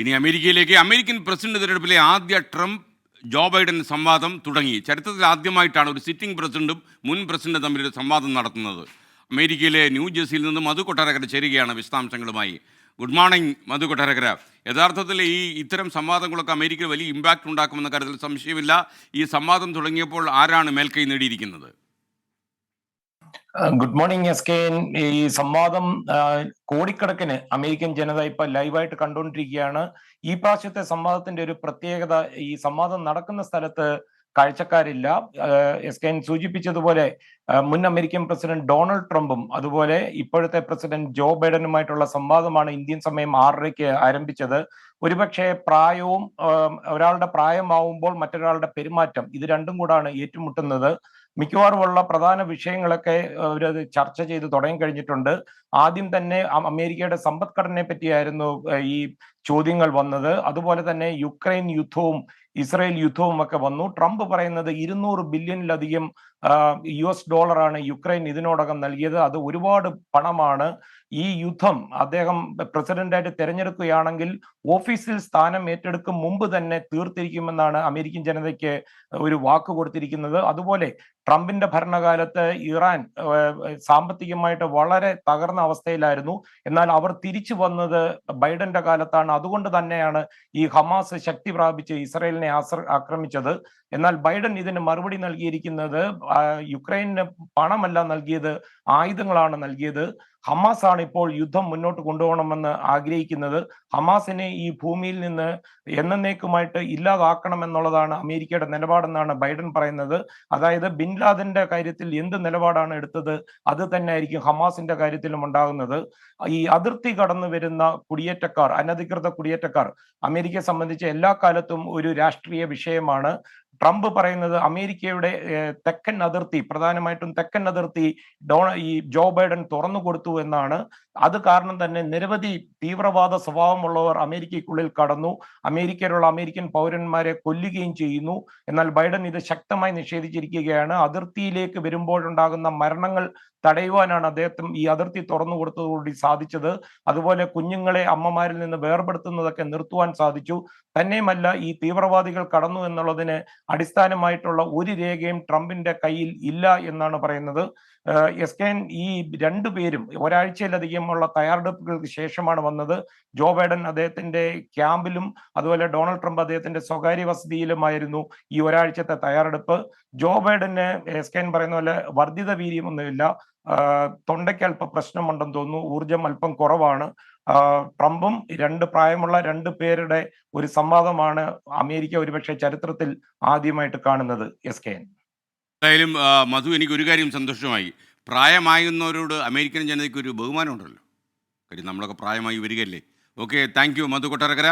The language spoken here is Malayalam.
ഇനി അമേരിക്കയിലേക്ക് അമേരിക്കൻ പ്രസിഡന്റ് തിരഞ്ഞെടുപ്പിലെ ആദ്യ ട്രംപ് ജോ ബൈഡൻ സംവാദം തുടങ്ങി. ചരിത്രത്തിൽ ആദ്യമായിട്ടാണ് ഒരു സിറ്റിംഗ് പ്രസിഡന്റും മുൻ പ്രസിഡന്റും തമ്മിൽ സംവാദം നടത്തുന്നത്. അമേരിക്കയിലെ ന്യൂ ജേഴ്സിയിൽ നിന്ന് മധു കൊട്ടാരക്കര ചേരുകയാണ് വിശദാംശങ്ങളുമായി. Good morning Madhu Kottarakkara. യഥാർത്ഥത്തിൽ ഈ ഇത്തരം സംവാദങ്ങളൊക്കെ അമേരിക്കയിൽ വലിയ ഇമ്പാക്റ്റ് ഉണ്ടാക്കുമെന്ന കാര്യത്തിൽ സംശയമില്ല. ഈ സംവാദം തുടങ്ങിയപ്പോൾ ആരാണ് മേൽക്കൈ നേടിയിരിക്കുന്നത്? ഗുഡ് മോർണിംഗ് എസ് കെ ഈ സംവാദം കോടിക്കണക്കിന് അമേരിക്കൻ ജനത ഇപ്പൊ ലൈവായിട്ട് കണ്ടുകൊണ്ടിരിക്കുകയാണ് ഈ പ്രാവശ്യത്തെ സംവാദത്തിന്റെ ഒരു പ്രത്യേകത ഈ സംവാദം നടക്കുന്ന സ്ഥലത്ത് കാഴ്ചക്കാരില്ല. എസ് കെ സൂചിപ്പിച്ചതുപോലെ മുൻ അമേരിക്കൻ പ്രസിഡന്റ് ഡൊണാൾഡ് ട്രംപും അതുപോലെ ഇപ്പോഴത്തെ പ്രസിഡന്റ് ജോ ബൈഡനുമായിട്ടുള്ള സംവാദമാണ് ഇന്ത്യൻ സമയം ആറരയ്ക്ക് ആരംഭിച്ചത്. ഒരുപക്ഷെ പ്രായവും ഒരാളുടെ പ്രായമാവുമ്പോൾ മറ്റൊരാളുടെ പെരുമാറ്റം ഇത് രണ്ടും കൂടാണ് ഏറ്റുമുട്ടുന്നത്. മിക്കവാറും ഉള്ള പ്രധാന വിഷയങ്ങളൊക്കെ അവരത് ചർച്ച ചെയ്ത് തുടങ്ങി കഴിഞ്ഞിട്ടുണ്ട്. ആദ്യം തന്നെ അമേരിക്കയുടെ സമ്പദ്ഘടനയെ പറ്റിയായിരുന്നു ഈ ചോദ്യങ്ങൾ വന്നത്. അതുപോലെ തന്നെ യുക്രൈൻ യുദ്ധവും ഇസ്രയേൽ യുദ്ധവും ഒക്കെ വന്നു. ട്രംപ് പറയുന്നത് ഇരുന്നൂറ് ബില്യണിലധികം യു എസ് ഡോളറാണ് യുക്രൈൻ ഇതിനോടകം നൽകിയത്. അത് ഒരുപാട് പണമാണ്. ഈ യുദ്ധം അദ്ദേഹം പ്രസിഡന്റായിട്ട് തിരഞ്ഞെടുക്കുകയാണെങ്കിൽ ഓഫീസിൽ സ്ഥാനം ഏറ്റെടുക്കും മുമ്പ് തന്നെ തീർത്തിരിക്കുമെന്നാണ് അമേരിക്കൻ ജനതയ്ക്ക് ഒരു വാക്ക് കൊടുത്തിരിക്കുന്നത്. അതുപോലെ ട്രംപിന്റെ ഭരണകാലത്ത് ഇറാൻ സാമ്പത്തികമായിട്ട് വളരെ തകർന്ന അവസ്ഥയിലായിരുന്നു. എന്നാൽ അവർ തിരിച്ചു വന്നത് ബൈഡന്റെ കാലത്താണ്. അതുകൊണ്ട് തന്നെയാണ് ഈ ഹമാസ് ശക്തി പ്രാപിച്ച് ഇസ്രയേലിനെ ആശ്ര- ആക്രമിച്ചത്. എന്നാൽ ബൈഡൻ ഇതിന് മറുപടി നൽകിയിരിക്കുന്നത് യുക്രൈന് പണമല്ല നൽകിയത് ആയുധങ്ങളാണ് നൽകിയത്. ഹമാസ് ആണ് ഇപ്പോൾ യുദ്ധം മുന്നോട്ട് കൊണ്ടുപോകണമെന്ന് ആഗ്രഹിക്കുന്നത്. ഹമാസിനെ ഈ ഭൂമിയിൽ നിന്ന് എന്നേക്കുമായിട്ട് ഇല്ലാതാക്കണം എന്നുള്ളതാണ് അമേരിക്കയുടെ നിലപാടെന്നാണ് ബൈഡൻ പറയുന്നത്. അതായത് ബിൻ ലാദന്റെ കാര്യത്തിൽ എന്ത് നിലപാടാണ് എടുത്തത്? അത് തന്നെ ആയിരിക്കും ഹമാസിന്റെ കാര്യത്തിലും ഉണ്ടാകുന്നത്. ഈ അതിർത്തി കടന്നു വരുന്ന കുടിയേറ്റക്കാർ അനധികൃത കുടിയേറ്റക്കാർ അമേരിക്കയെ സംബന്ധിച്ച് എല്ലാ കാലത്തും ഒരു രാഷ്ട്രീയ വിഷയമാണ്. ട്രംപ് പറയുന്നത് അമേരിക്കയുടെ തെക്കൻ അതിർത്തി പ്രധാനമായിട്ടും തെക്കൻ അതിർത്തി ഡോ ഈ ജോ ബൈഡൻ തുറന്നു കൊടുത്തു എന്നാണ്. അത് കാരണം തന്നെ നിരവധി തീവ്രവാദ സ്വഭാവമുള്ളവർ അമേരിക്കയ്ക്കുള്ളിൽ കടന്നു. അമേരിക്കയിലുള്ള അമേരിക്കൻ പൗരന്മാരെ കൊല്ലുകയും ചെയ്യുന്നു. എന്നാൽ ബൈഡൻ ഇത് ശക്തമായി നിഷേധിച്ചിരിക്കുകയാണ്. അതിർത്തിയിലേക്ക് വരുമ്പോഴുണ്ടാകുന്ന മരണങ്ങൾ തടയുവാനാണ് അദ്ദേഹത്തിന് ഈ അതിർത്തി തുറന്നു കൊടുത്തതോടുകൂടി സാധിച്ചത്. അതുപോലെ കുഞ്ഞുങ്ങളെ അമ്മമാരിൽ നിന്ന് വേർപെടുത്തുന്നതൊക്കെ നിർത്തുവാൻ സാധിച്ചു. തന്നെയുമല്ല ഈ തീവ്രവാദികൾ കടന്നു എന്നുള്ളതിന് അടിസ്ഥാനമായിട്ടുള്ള ഒരു രേഖയും ട്രംപിന്റെ കയ്യിൽ ഇല്ല എന്നാണ് പറയുന്നത്. എസ് കെ ഈ രണ്ടു പേരും ഒരാഴ്ചയിലധികമുള്ള തയ്യാറെടുപ്പുകൾക്ക് ശേഷമാണ് വന്നത്. ജോ ബൈഡൻ അദ്ദേഹത്തിന്റെ ക്യാമ്പിലും അതുപോലെ ഡൊണാൾഡ് ട്രംപ് അദ്ദേഹത്തിന്റെ സ്വകാര്യ വസതിയിലുമായിരുന്നു ഈ ഒരാഴ്ചത്തെ തയ്യാറെടുപ്പ്. ജോ ബൈഡന് എസ് കെ പറയുന്ന പോലെ വർദ്ധിത വീര്യമൊന്നുമില്ല. തൊണ്ടയ്ക്ക് അല്പം പ്രശ്നമുണ്ടെന്ന് തോന്നുന്നു. ഊർജം അല്പം കുറവാണ്. ട്രംപും രണ്ട് പ്രായമുള്ള രണ്ട് പേരുടെ ഒരു സംവാദമാണ് അമേരിക്ക ഒരുപക്ഷെ ചരിത്രത്തിൽ ആദ്യമായിട്ട് കാണുന്നത്. എസ് കെ എന്തായാലും മധു എനിക്ക് ഒരു കാര്യം സന്തോഷമായി. പ്രായമായുന്നവരോട് അമേരിക്കൻ ജനതയ്ക്ക് ഒരു ബഹുമാനമുണ്ടല്ലോ. കാര്യം നമ്മളൊക്കെ പ്രായമായി വരികയല്ലേ. Okay thank you Madhu Kottarakkara.